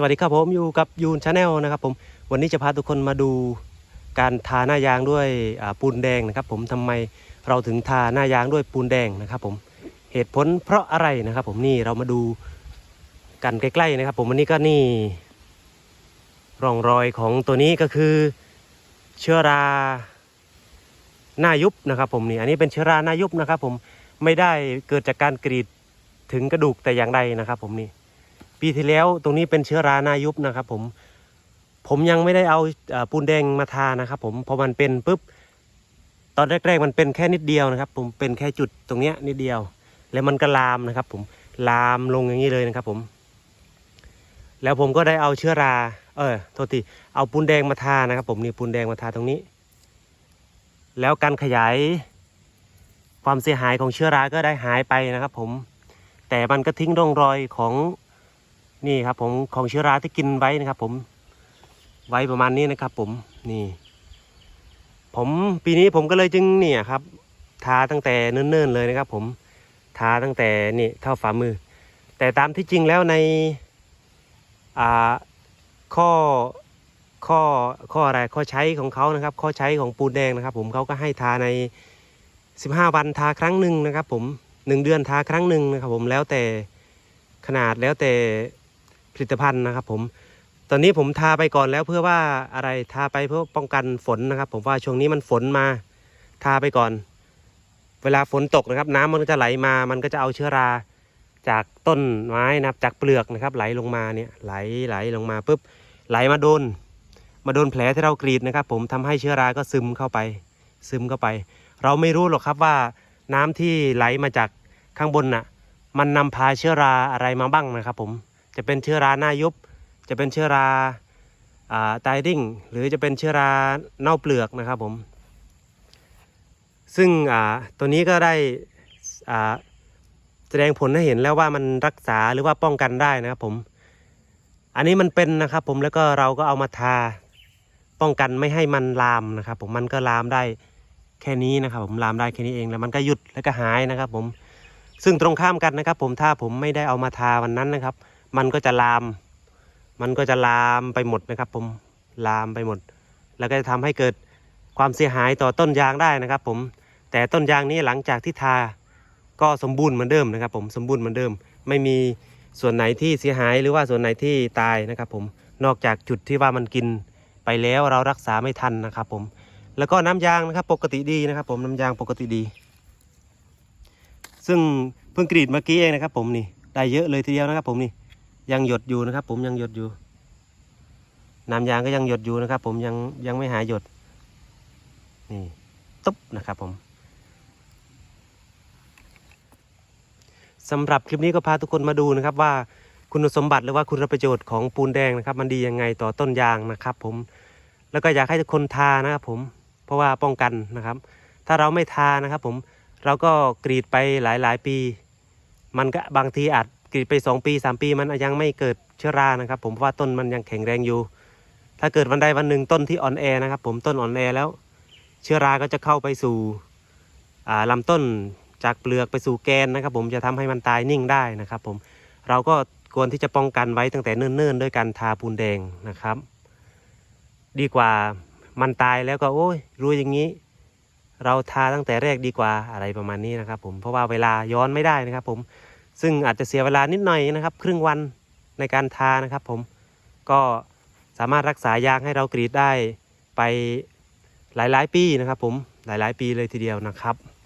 สวัสดีครับผมอยู่กับยูนชาแนลนะครับผมวันนี้จะพาทุกคนมาดูการทาหน้ายางด้วยปูนแดงนะครับ ผมทำไมเราถึงทาหน้ายางด้วยปูนแดงนะครับ ผมเหตุผลเพราะอะไรนะครับ ผมนี่เรามาดูกันใกล้ๆนะครับ ผมวันนี้ก็นี่ร่องรอยของตัวนี้ก็คือเชื้อราหน้ายุบนะครับ ผมนี่อันนี้เป็นเชื้อราหน้ายุบนะครับ ผมไม่ได้เกิดจากการกรีดถึงกระดูกแต่อย่างใดนะครับ ผมนี่ ปีที่แล้วตรงนี้เป็นเชื้อราหนายุบนะครับ ผมผมยังไม่ได้เอาปูนแดงมาทานะครับผมพอมันเป็นปุ๊บตอนแรกๆมันเป็นแค่นิดเดียวนะครับ ผมเป็นแค่จุดตรงเนี้ยนิดเดียว แล้วมันก็ลามนะครับ ผมลามลงอย่างนี้เลยนะครับ ผม แล้วผมก็ได้เอาเชื้อรา เออโทษทีเอาปูนแดงมาทานะครับ ผมนี่ปูนแดงมาทาตรงนี้ แล้วการขยายความเสียหายของเชื้อราก็ได้หายไปนะครับ ผมแต่มันก็ทิ้งร่องรอยของ นี่ครับผมของเชื้อราที่กินไว้นะครับ ผมไว้ประมาณนี้นะครับ ผมนี่ ผมปีนี้ผมก็เลยจึงเนี่ยครับ ทาตั้งแต่เนิ่นๆเลยนะครับ ผมทาตั้งแต่นี่เท่าฝ่ามือ แต่ตามที่จริงแล้วในอ่าข้อข้อข้ออะไรข้อใช้ของเขานะครับ ข้อใช้ของปูนแดงนะครับ ผมเขาก็ให้ทาใน 15 วันทาครั้งหนึ่งนะครับ ผมหนึ่งเดือนทาครั้งหนึ่งนะครับ ผมแล้วแต่ขนาดแล้วแต่ ผลิตภัณฑ์นะครับผมตอนนี้ผมทาไปก่อนแล้วเพื่อว่าอะไรทาไปเพื่อป้องกันฝนนะครับ ผมว่าช่วงนี้มันฝนมาทาไปก่อน เวลาฝนตกนะครับ น้ำมันก็จะไหลมา มันก็จะเอาเชื้อราจากต้นไม้นะครับจากเปลือกนะครับ ไหลลงมาเนี่ยไหลไหลลงมาปุ๊บไหลมาโดน มาโดนแผลที่เรากรีดนะครับ ผมทำให้เชื้อราก็ซึมเข้าไป ซึมเข้าไป เราไม่รู้หรอกครับว่าน้ำที่ไหลมาจากข้างบนน่ะ มันนำพาเชื้อราอะไรมาบ้างนะครับ ผม จะเป็นเชื้อราหน้ายุบ จะเป็นเชื้อราตายริ่ง หรือจะเป็นเชื้อราเน่าเปลือกนะครับผม ซึ่งตัวนี้ก็ได้แสดงผลให้เห็นแล้วว่ามันรักษาหรือว่าป้องกันได้นะครับผม อันนี้มันเป็นนะครับผมแล้วก็เราก็เอามาทาป้องกันไม่ให้มันลามนะครับ ผมมันก็ลามได้แค่นี้นะครับ ผมลามได้แค่นี้เองแล้วมันก็หยุดแล้วก็หายนะครับ ผมซึ่งตรงข้ามกันนะครับ ผมถ้าผมไม่ได้เอามาทาวันนั้นนะครับ มันก็จะลาม มันก็จะลามไปหมดนะครับผมลามไปหมด แล้วก็จะทำให้เกิดความเสียหายต่อต้นยางได้นะครับ ผม แต่ต้นยางนี้หลังจากที่ทาก็สมบูรณ์เหมือนเดิมนะครับ ผมสมบูรณ์เหมือนเดิม ไม่มีส่วนไหนที่เสียหายหรือว่าส่วนไหนที่ตายนะครับ ผมนอกจากจุดที่ว่ามันกินไปแล้วเรารักษาไม่ทันนะครับ ผม แล้วก็น้ำยางนะครับ ปกติดีนะครับ ผมน้ำยางปกติดี ซึ่งเพิ่งกรีดเมื่อกี้เองนะครับ ผมนี่ได้เยอะเลยทีเดียวนะครับ ผมนี่ ยังหยดอยู่นะครับ ผมยังหยดอยู่น้ำยางก็ยังหยดอยู่นะครับ ผมยังยังไม่หายหยด นี่ตุ๊บนะครับผมสำหรับคลิปนี้ก็พาทุกคนมาดูนะครับว่าคุณสมบัติหรือว่าคุณประโยชน์ของปูนแดงนะครับ มันดียังไงต่อต้นยางนะครับ ผม แล้วก็อยากให้ทุกคนทานะครับผมเพราะว่าป้องกันนะครับ ถ้าเราไม่ทานะครับ ผมเราก็กรีดไปหลายหลายๆปี มันก็บางทีอาจ กรีดไป 2 ปี 3 ปีมันยังไม่เกิดเชื้อรานะครับ ผมเพราะว่าต้นมันยังแข็งแรงอยู่ ถ้าเกิดวันใดวันหนึ่งต้นที่อ่อนแอนะครับ ผมต้นอ่อนแอแล้ว เชื้อราก็จะเข้าไปสู่อ่าลำต้นจากเปลือกไปสู่แกนนะครับ ผมจะทำให้มันตายนิ่งได้นะครับ ผมเราก็ควรที่จะป้องกันไว้ตั้งแต่เนิ่นๆ ด้วยการทาปูนแดงนะครับ ดีกว่ามันตายแล้วก็โอ้ยรู้อย่างนี้ เราทาตั้งแต่แรกดีกว่าอะไรประมาณนี้นะครับ ผมเพราะว่าเวลาย้อนไม่ได้นะครับ ผม ซึ่งอาจจะเสียเวลานิดหน่อยนะครับ ครึ่งวันในการทานะครับ ผมก็สามารถรักษายางให้เรากรีดได้ไปหลาย ๆ ปีนะครับ ผมหลาย ๆ ปีเลยทีเดียวนะครับ